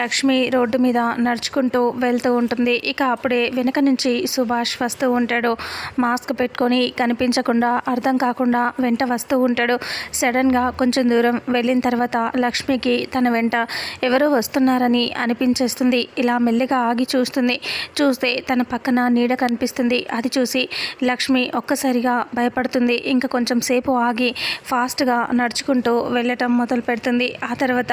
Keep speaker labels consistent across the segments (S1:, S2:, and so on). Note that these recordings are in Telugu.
S1: లక్ష్మి రోడ్డు మీద నడుచుకుంటూ వెళ్తూ ఉంటుంది. ఇక అప్పుడే వెనక నుంచి సుభాష్ వస్తూ ఉంటాడు. మాస్క్ పెట్టుకొని కనిపించకుండా అర్థం కాకుండా వెంట వస్తూ ఉంటాడు. సడన్గా కొంచెం దూరం వెళ్ళిన తర్వాత లక్ష్మికి తన వెంట ఎవరో వస్తున్నారని అనిపించేస్తుంది. ఇలా మెల్లిగా ఆగి చూస్తుంది. చూస్తే తన పక్కన నీడ కనిపిస్తుంది. అది చూసి లక్ష్మి ఒక్కసారిగా భయపడుతుంది. ఇంకా కొంచెం సేపు ఆగి ఫాస్ట్గా నడుచుకుంటూ వెళ్ళటం మొదలు పెడుతుంది ఆ తర్వాత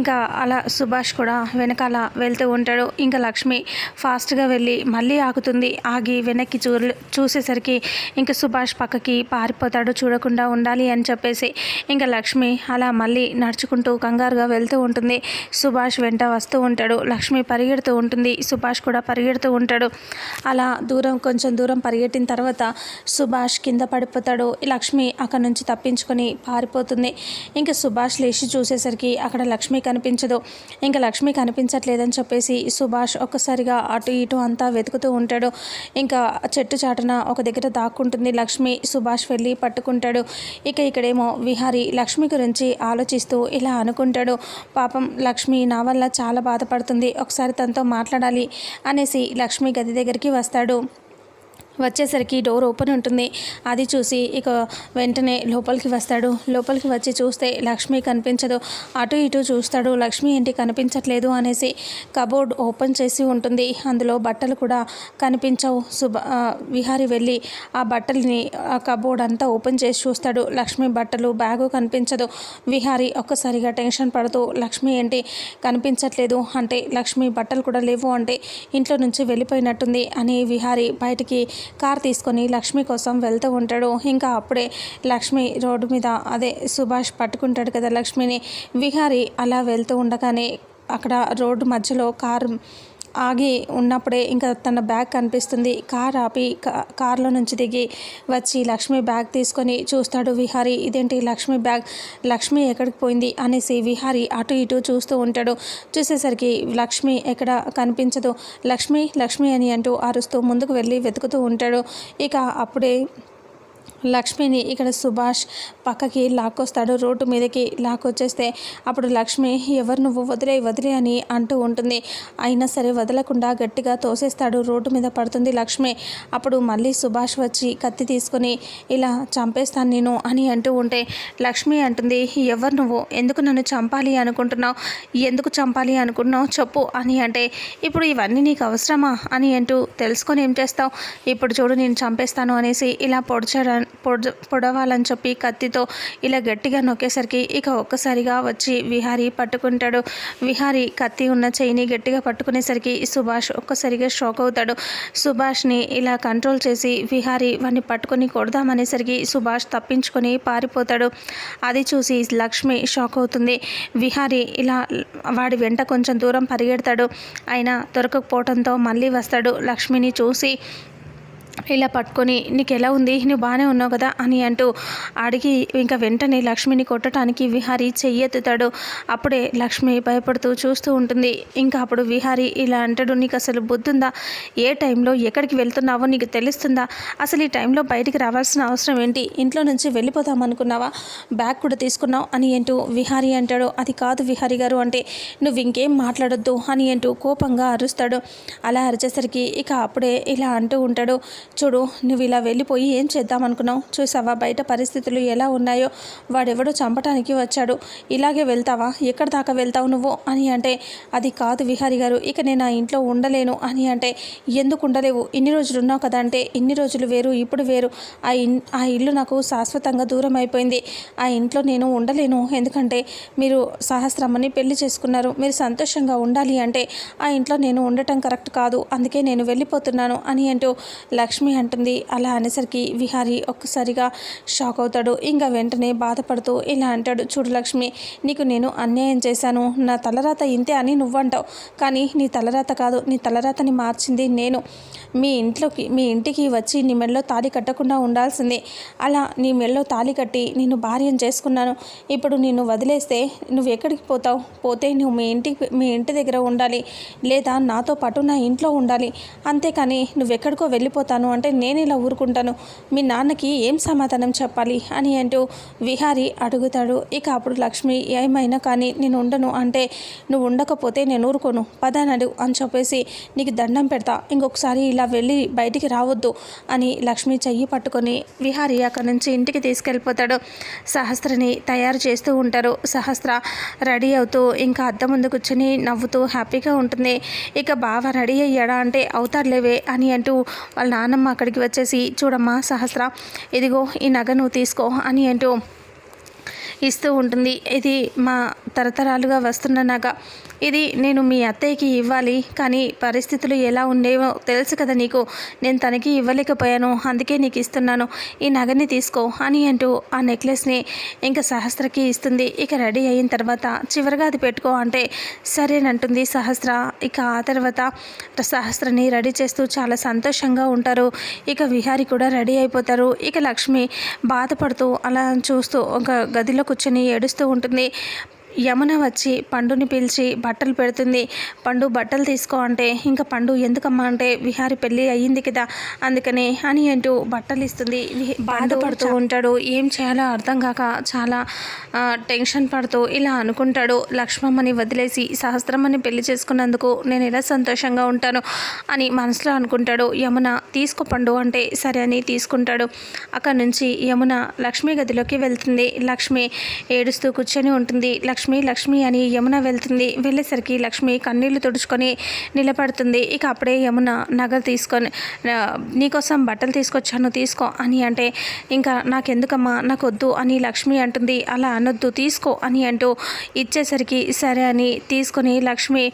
S1: ఇంకా అలా సుభాష్ కూడా వెనకాల వెళ్తూ ఉంటాడు. ఇంకా లక్ష్మి ఫాస్ట్గా వెళ్ళి మళ్ళీ ఆగుతుంది. ఆగి వెనక్కి చూ చూసేసరికి ఇంకా సుభాష్ పక్కకి పారిపోతాడు. చూడకుండా ఉండాలి అని చెప్పేసి ఇంకా లక్ష్మి అలా మళ్ళీ నడుచుకుంటూ కంగారుగా వెళ్తూ ఉంటుంది. సుభాష్ వెంట వస్తూ ఉంటాడు. లక్ష్మి పరిగెడుతూ ఉంటుంది. సుభాష్ కూడా పరిగెడుతూ ఉంటాడు. అలా దూరం కొంచెం దూరం పరిగెట్టిన తర్వాత సుభాష్ కింద పడిపోతాడు. లక్ష్మి అక్కడ నుంచి తప్పించుకొని పారిపోతుంది. ఇంకా సుభాష్ లేచి చూసేసరికి అక్కడ లక్ష్మి కనిపించదు. ఇంకా లక్ష్మి లక్ష్మి కనిపించట్లేదని చెప్పేసి సుభాష్ ఒక్కసారిగా అటు ఇటు అంతా వెతుకుతూ ఉంటాడు. ఇంకా చెట్టు చాటున ఒక దగ్గర దాక్కుంటుంది లక్ష్మి. సుభాష్ వెళ్ళి పట్టుకుంటాడు. ఇక ఇక్కడేమో విహారి లక్ష్మి గురించి ఆలోచిస్తూ ఇలా అనుకుంటాడు. పాపం లక్ష్మి నా వల్ల చాలా బాధపడుతుంది. ఒకసారి తనతో మాట్లాడాలి అనేసి లక్ష్మి గది దగ్గరికి వస్తాడు. వచ్చేసరికి డోర్ ఓపెన్ ఉంటుంది. అది చూసి ఇక వెంటనే లోపలికి వస్తాడు. లోపలికి వచ్చి చూస్తే లక్ష్మి కనిపించదు. అటు ఇటు చూస్తాడు. లక్ష్మి ఏంటి కనిపించట్లేదు అనేసి కబోర్డ్ ఓపెన్ చేసి ఉంటుంది. అందులో బట్టలు కూడా కనిపించవు. సుబ విహారి వెళ్ళి ఆ బట్టల్ని ఆ కబోర్డ్ అంతా ఓపెన్ చేసి చూస్తాడు. లక్ష్మి బట్టలు బ్యాగు కనిపించదు. విహారి ఒక్కసారిగా టెన్షన్ పడుతూ లక్ష్మి ఏంటి కనిపించట్లేదు అంటే లక్ష్మి బట్టలు కూడా లేవు అంటే ఇంట్లో నుంచి వెళ్ళిపోయినట్టుంది అని విహారి బయటికి కార్ తీసుకొని లక్ష్మి కోసం వెళ్తూ ఉంటాడు. ఇంకా అప్పుడే లక్ష్మి రోడ్డు మీద అదే సుభాష్ పట్టుకుంటాడు కదా లక్ష్మిని. విహారి అలా వెళ్తూ ఉండగానే అక్కడ రోడ్డు మధ్యలో కారు ఆగి ఉన్నప్పుడే ఇంకా తన బ్యాగ్ కనిపిస్తుంది. కార్ ఆపి కా- కార్లో నుంచి దిగి వచ్చి లక్ష్మి బ్యాగ్ తీసుకొని చూస్తాడు విహారి. ఇదేంటి లక్ష్మి బ్యాగ్? లక్ష్మి ఎక్కడికి పోయింది? అనేసి విహారి అటు ఇటు చూస్తూ ఉంటాడు. చూసేసరికి లక్ష్మి ఎక్కడ కనిపించదు. లక్ష్మి లక్ష్మి అని అంటూ అరుస్తూ ముందుకు వెళ్ళి వెతుకుతూ ఉంటాడు. ఇక అప్పుడే లక్ష్మిని ఇక్కడ సుభాష్ పక్కకి లాక్కొస్తాడు. రోడ్డు మీదకి లాక్కొచ్చేస్తే అప్పుడు లక్ష్మి ఎవరు నువ్వు? వదిలే వదిలే అని అంటూ ఉంటుంది. అయినా సరే వదలకుండా గట్టిగా తోసేస్తాడు. రోడ్డు మీద పడుతుంది లక్ష్మి. అప్పుడు మళ్ళీ సుభాష్ వచ్చి కత్తి తీసుకొని ఇలా చంపేస్తాను నేను అని అంటూ ఉంటే లక్ష్మి అంటుంది ఎవరు నువ్వు? ఎందుకు నన్ను చంపాలి అనుకుంటున్నావు? ఎందుకు చంపాలి అనుకుంటున్నావు? చెప్పు అని అంటే ఇప్పుడు ఇవన్నీ నీకు అవసరమా? అని అంటూ తెలుసుకొని ఏం చేస్తావు? ఇప్పుడు చూడు నేను చంపేస్తాను అనేసి ఇలా పొడిచాడు పొడ పొడవాలని చెప్పి కత్తితో ఇలా గట్టిగా నొక్కేసరికి ఇక ఒక్కసారిగా వచ్చి విహారీ పట్టుకుంటాడు. విహారీ కత్తి ఉన్న చెయ్యిని గట్టిగా పట్టుకునేసరికి సుభాష్ ఒక్కసారిగా షాక్ అవుతాడు. సుభాష్ని ఇలా కంట్రోల్ చేసి విహారీ వాడిని పట్టుకొని కొడదామనేసరికి సుభాష్ తప్పించుకొని పారిపోతాడు. అది చూసి లక్ష్మి షాక్ అవుతుంది. విహారీ ఇలా వాడి వెంట కొంచెం దూరం పరిగెడతాడు. అయినా దొరకకపోవడంతో మళ్ళీ వస్తాడు. లక్ష్మిని చూసి ఇలా పట్టుకొని నీకు ఎలా ఉంది? నువ్వు బాగానే ఉన్నావు కదా? అని అంటూ అడిగి ఇంకా వెంటనే లక్ష్మిని కొట్టడానికి విహారి చెయ్యెత్తుతాడు. అప్పుడే లక్ష్మి భయపడుతూ చూస్తూ ఉంటుంది. ఇంకా అప్పుడు విహారి ఇలా అంటాడు నీకు అసలు బుద్ధుందా? ఏ టైంలో ఎక్కడికి వెళ్తున్నావో నీకు తెలుస్తుందా? అసలు ఈ టైంలో బయటికి రావాల్సిన అవసరం ఏంటి? ఇంట్లో నుంచి వెళ్ళిపోదాం అనుకున్నావా? బ్యాగ్ కూడా తీసుకున్నావు? అని అంటూ విహారి అంటాడు. అది కాదు విహారి గారు అంటే నువ్వు ఇంకేం మాట్లాడొద్దు అని అంటూ కోపంగా అరుస్తాడు. అలా అరిచేసరికి ఇక అప్పుడే ఇలా అంటూ ఉంటాడు. చూడు నువ్వు ఇలా వెళ్ళిపోయి ఏం చేద్దాం అనుకున్నావు? చూసావా? బయట పరిస్థితులు ఎలా ఉన్నాయో? వాడెవడో చంపటానికి వచ్చాడు. ఇలాగే వెళ్తావా? ఎక్కడ దాకా వెళ్తావు నువ్వు? అని అంటే అది కాదు విహారి గారు ఇక నేను ఆ ఇంట్లో ఉండలేను అని అంటే ఎందుకు ఉండలేవు? ఇన్ని రోజులు ఉన్నావు కదా అంటే ఇన్ని రోజులు వేరు ఇప్పుడు వేరు. ఆ ఇన్ ఆ ఇల్లు నాకు శాశ్వతంగా దూరం అయిపోయింది. ఆ ఇంట్లో నేను ఉండలేను. ఎందుకంటే మీరు సహస్రమ్మని పెళ్ళి చేసుకున్నారు. మీరు సంతోషంగా ఉండాలి అంటే ఆ ఇంట్లో నేను ఉండటం కరెక్ట్ కాదు. అందుకే నేను వెళ్ళిపోతున్నాను అని అంటూ లక్ష్మి లక్ష్మి అంటుంది. అలా అనేసరికి విహారి ఒక్కసారిగా షాక్ అవుతాడు. ఇంకా వెంటనే బాధపడుతూ ఇలా అంటాడు. చూడు లక్ష్మి నీకు నేను అన్యాయం చేశాను. నా తలరాత ఇంతే అని నువ్వంటావు. కానీ నీ తలరాత కాదు. నీ తలరాతని మార్చింది నేను. మీ ఇంట్లోకి మీ ఇంటికి వచ్చి నీ మెడలో తాళి కట్టకుండా ఉండాల్సింది. అలా నీ మెడలో తాళి కట్టి నేను భార్యం చేసుకున్నాను. ఇప్పుడు నిన్ను వదిలేస్తే నువ్వు ఎక్కడికి పోతావు? పోతే నువ్వు మీ ఇంటికి మీ ఇంటి దగ్గర ఉండాలి. లేదా నాతో పాటు నా ఇంట్లో ఉండాలి. అంతేకాని నువ్వెక్కడికో వెళ్ళిపోతాను. ఊరుకుంటాను అంటే నేను ఇలా ఊరుకుంటాను. మీ నాన్నకి ఏం సమాధానం చెప్పాలి? అని అంటూ విహారి అడుగుతాడు. ఇక అప్పుడు లక్ష్మి ఏమైనా కానీ నేను ఉండను అంటే నువ్వు ఉండకపోతే నేను ఊరుకోను. పదనడు అని చెప్పేసి నీకు దండం పెడతా. ఇంకొకసారి ఇలా వెళ్ళి బయటికి రావద్దు అని లక్ష్మి చెయ్యి పట్టుకొని విహారి అక్కడి నుంచి ఇంటికి తీసుకెళ్ళిపోతాడు. సహస్రని తయారు చేస్తూ ఉంటారు. సహస్ర రెడీ అవుతూ ఇంకా అద్దం ముందు కూర్చొని నవ్వుతూ హ్యాపీగా ఉంటుంది. ఇక బావ రెడీ అయ్యాడా అంటే అవుతారులేవే అని అంటూ వాళ్ళ నాన్న నాన్నమ్మ అక్కడికి వచ్చేసి చూడమ్మా సహస్ర ఇదిగో ఈ నగ నువ్వు తీసుకో అని అంటూ ఇస్తూ ఉంటుంది. ఇది మా తరతరాలుగా వస్తున్న నగ. ఇది నేను మీ అత్తయ్యకి ఇవ్వాలి కానీ పరిస్థితులు ఎలా ఉండేవో తెలుసు కదా నీకు. నేను తనకి ఇవ్వలేకపోయాను అందుకే నీకు ఇస్తున్నాను. ఈ నగని తీసుకో అని అంటూ ఆ నెక్లెస్ని ఇంకా సహస్రకి ఇస్తుంది. ఇక రెడీ అయిన తర్వాత చివరిగా అది పెట్టుకో అంటే సరేనంటుంది సహస్ర. ఇక ఆ తర్వాత సహస్రని రెడీ చేస్తూ చాలా సంతోషంగా ఉంటారు. ఇక విహారి కూడా రెడీ అయిపోతారు. ఇక లక్ష్మి బాధపడుతూ అలా చూస్తూ ఒక గదిలో కూర్చొని ఏడుస్తూ ఉంటుంది. యమున వచ్చి పండుని పిలిచి బట్టలు పెడుతుంది. పండు బట్టలు తీసుకో అంటే ఇంకా పండు ఎందుకమ్మా అంటే విహారి పెళ్ళి అయ్యింది కదా అందుకనే అని అంటూ బట్టలు ఇస్తుంది. బాధపడుతూ ఉంటాడు. ఏం చేయాలో అర్థం కాక చాలా టెన్షన్ పడుతూ ఇలా అనుకుంటాడు. లక్ష్మమ్మని వదిలేసి సహస్రమ్మని పెళ్ళి చేసుకున్నందుకు నేను ఎలా సంతోషంగా ఉంటాను? అని మనసులో అనుకుంటాడు. యమున తీసుకో పండు అంటే సరే అని తీసుకుంటాడు. అక్కడ నుంచి యమున లక్ష్మి గదిలోకి వెళ్తుంది. లక్ష్మి ఏడుస్తూ కూర్చొని ఉంటుంది. లక్ష్మి లక్ష్మి లక్ష్మి అని యమున వెళ్తుంది. వెళ్ళేసరికి లక్ష్మి కన్నీళ్ళు తుడుచుకొని నిలబడుతుంది. ఇక అప్పుడే యమున నగలు తీసుకొని నీకోసం బట్టలు తీసుకొచ్చాను తీసుకో అని అంటే ఇంకా నాకెందుకమ్మా? నాకు వద్దు అని లక్ష్మి అంటుంది. అలా అనొద్దు తీసుకో అని అంటూ ఇచ్చేసరికి సరే అని తీసుకొని లక్ష్మి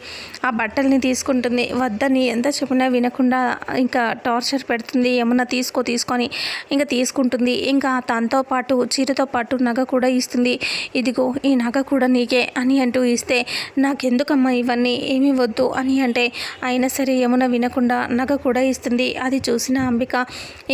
S1: ఆ బట్టల్ని తీసుకుంటుంది. వద్దని ఎంత చెప్పినా వినకుండా ఇంకా టార్చర్ పెడుతుంది. యమున తీసుకో తీసుకొని ఇంకా తీసుకుంటుంది. ఇంకా తనతో పాటు చీరతో పాటు నగ కూడా ఇస్తుంది. ఇదిగో ఈ నగ కూడా నీకే అని అంటూ ఇస్తే నాకెందుకమ్మా ఇవన్నీ? ఏమీ వద్దు అని అంటే అయినా సరే యమున వినకుండా నగ కూడా ఇస్తుంది. అది చూసిన అంబిక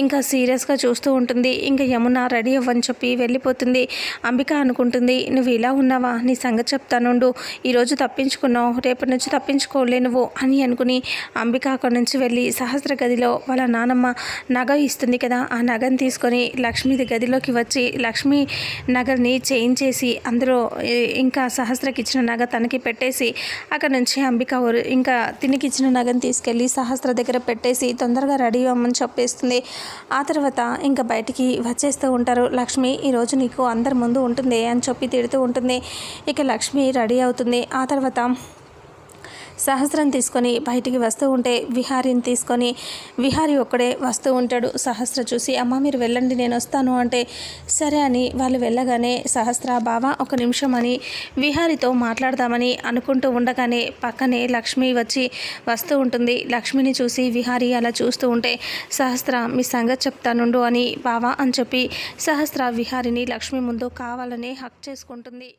S1: ఇంకా సీరియస్గా చూస్తూ ఉంటుంది. ఇంకా యమున రెడీ అవ్వని చెప్పి వెళ్ళిపోతుంది. అంబిక అనుకుంటుంది నువ్వు ఇలా ఉన్నావా? నీ సంగతి చెప్తానుండు ఈరోజు తప్పించుకున్నావు. రేపటి నుంచి తప్పించుకోలే నువ్వు అని అనుకుని అంబిక అక్కడి నుంచి వెళ్ళి సహస్ర గదిలో వాళ్ళ నానమ్మ నగ ఇస్తుంది కదా ఆ నగని తీసుకొని లక్ష్మీది గదిలోకి వచ్చి లక్ష్మి నగర్ని చేంజ్ చేసి అందులో ఇంకా సహస్రకి ఇచ్చిన నగ తనకి పెట్టేసి అక్కడ నుంచి అంబిక ఊరు- ఇంకా తినికి ఇచ్చిన నగని తీసుకెళ్ళి సహస్ర దగ్గర పెట్టేసి తొందరగా రెడీ అవ్వమని చెప్పేస్తుంది. ఆ తర్వాత ఇంకా బయటికి వచ్చేస్తూ ఉంటారు. లక్ష్మి ఈరోజు నీకు అందరి ముందు ఉంటుంది అని చెప్పి తిడుతూ ఉంటుంది. ఇక లక్ష్మి రెడీ అవుతుంది. ఆ తర్వాత సహస్రం తీసుకొని బయటికి వస్తూ ఉంటే విహారిని తీసుకొని విహారి ఒక్కడే వస్తూ ఉంటాడు సహస్ర చూసి అమ్మ మీరు వెళ్ళండి నేను వస్తాను. అంటే సరే అని వాళ్ళు వెళ్ళగానే సహస్ర బావ ఒక నిమిషం అని విహారితో మాట్లాడదామని అనుకుంటూ ఉండగానే పక్కనే లక్ష్మి వచ్చి వస్తూ ఉంటుంది. లక్ష్మిని చూసి విహారి అలా చూస్తూ ఉంటే సహస్ర మీ సంగతి చెప్తానుండు అని బావా అని చెప్పి సహస్ర విహారిని లక్ష్మి ముందు కావాలనే హక్ చేసుకుంటుంది.